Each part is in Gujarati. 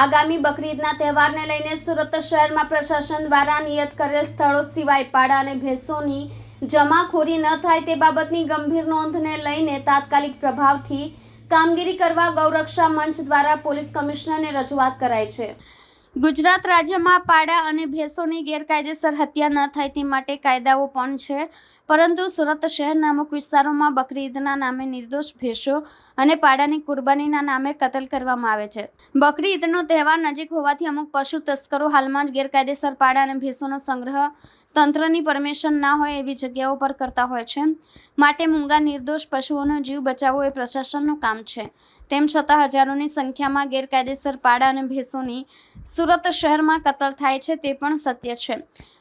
આગામી બકરીદના તહેવારને લઈને સુરત શહેરમાં પ્રશાસન દ્વારા નિયત કરેલ સ્થળો સિવાય પાડા અને ભેંસોની જમાખોરી ન થાય તે બાબતની ગંભીર નોંધને લઈને તાત્કાલિક પ્રભાવથી કામગીરી કરવા ગૌરક્ષા મંચ દ્વારા પોલીસ કમિશનરને રજૂઆત કરાઈ છે. ગુજરાત રાજ્યમાં પાડા અને ભેંસોની ગેરકાયદેસર હત્યા ન થાય તે માટે કાયદાઓ પણ છે. પરંતુ સુરત શહેરના અમુક વિસ્તારોમાં બકરી ઈદના નામે નિર્દોષ ભેંસો અને પાડાની કુરબાનીના નામે કતલ કરવામાં આવે છે. બકરી ઈદનો તહેવાર નજીક હોવાથી અમુક પશુ તસ્કરો હાલમાં જ ગેરકાયદેસર પાડા અને ભેંસોનો સંગ્રહ તંત્રની પરમિશન ના હોય એવી જગ્યાઓ પર કરતા હોય છે. માટે મૂંગા નિર્દોષ પશુઓનો જીવ બચાવવો એ પ્રશાસનનું કામ છે. તેમ છતાં હજારોની સંખ્યામાં ગેરકાયદેસર પાડા અને ભેંસોની સુરત શહેરમાં કતલ થાય છે તે પણ સત્ય છે.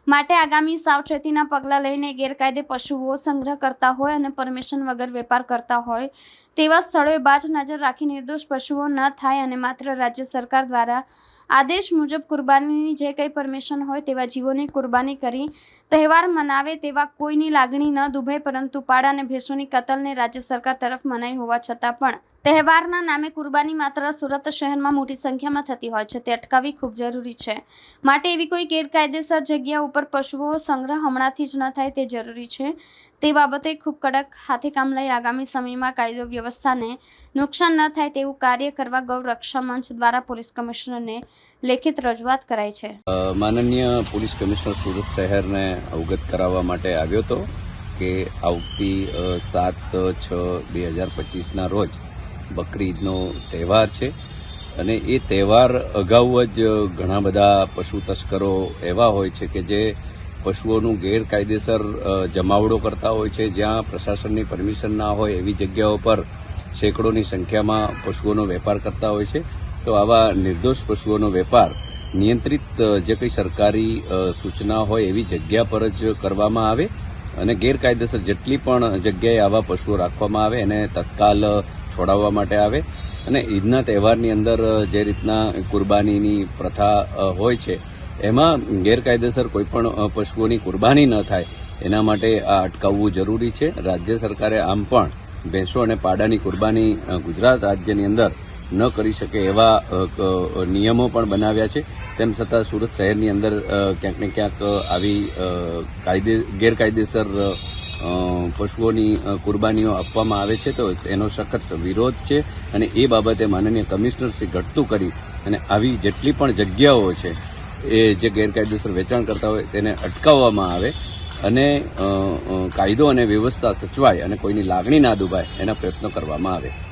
માટે આગામી સાવચેતીના પગલાં લઈને ગેરકાયદે પશુઓ સંગ્રહ કરતા હોય અને પરમિશન વગર વેપાર કરતા હોય તેવા સ્થળોએ બાજ નજર રાખી નિર્દોષ પશુઓ ન થાય અને માત્ર રાજ્ય સરકાર દ્વારા આદેશ મુજબ કુરબાનીની જે કંઈ પરમિશન હોય તેવા જીવોની કુરબાની કરી તહેવાર મનાવે તેવા કોઈની લાગણી ન દુભાય પરંતુ પાડા અને ભેંસોની કતલને રાજ્ય સરકાર તરફ મનાઈ હોવા છતાં પણ તહેવારના નામે કુરબાની માત્ર સુરત શહેરમાં મોટી સંખ્યામાં થતી હોય છે. તે અટકાવવી ખૂબ જરૂરી છે. માટે એવી કોઈ ગેરકાયદેસર જગ્યા ઉપર પશુઓ સંગ્રહ હમણાંથી જ ન થાય તે જરૂરી છે. તે બાબતે ખૂબ કડક હાથે કામ લઈ આગામી સમયમાં કાયદો વ્યવસ્થાને નુકસાન ન થાય તેવું કાર્ય કરવા ગૌ રક્ષા મંચ દ્વારા પોલીસ કમિશનરને લેખિત રજૂઆત કરાઈ છે. માનનીય પોલીસ કમિશનર સુરત શહેરને અવગત કરાવવા માટે આવ્યો હતો કે આવતી સાત, છ, બે હજાર પચીસના રોજ બકરીદનો તહેવાર છે અને એ તહેવાર અગાઉ જ ઘણા બધા પશુ તસ્કરો એવા હોય છે કે જે પશુઓનું ગેરકાયદેસર જમાવડો કરતા હોય છે, જ્યાં પ્રશાસનની પરમિશન ના હોય એવી જગ્યાઓ પર સેંકડોની સંખ્યામાં પશુઓનો વેપાર કરતા હોય છે. તો આવા નિર્દોષ પશુઓનો વેપાર નિયંત્રિત જે કંઈ સરકારી સૂચના હોય એવી જગ્યા પર જ કરવામાં આવે અને ગેરકાયદેસર જેટલી પણ જગ્યાએ આવા પશુઓ રાખવામાં આવે એને તત્કાલ છોડાવવા માટે આવે. અને ઈદના તહેવારની અંદર જે રીતના કુરબાનીની પ્રથા હોય છે એમાં ગેરકાયદેસર કોઈ પણ પશુઓની કુરબાની ન થાય, એના માટે આ અટકાવવું જરૂરી છે. રાજ્ય સરકારે આમ પણ ભેંસો અને પાડાની કુરબાની ગુજરાત રાજ્યની અંદર ન કરી શકે એવા નિયમો પણ બનાવ્યા છે. તેમ છતાં સુરત શહેરની અંદર ક્યાંક ને ક્યાંક આવી કાયદે, ગેરકાયદેસર પશુઓની કુરબાનીઓ આપવામાં આવે છે તો એનો સખત વિરોધ છે અને એ બાબતે માનનીય કમિશનર ઘટતું કરી અને આવી જેટલી પણ જગ્યાઓ છે એ જે ગેરકાયદેસર વેચાણ કરતા હોય તેને અટકાવવામાં આવે અને કાયદો અને વ્યવસ્થા સચવાય અને કોઈની લાગણી ના દુભાય એના પ્રયત્નો કરવામાં આવે.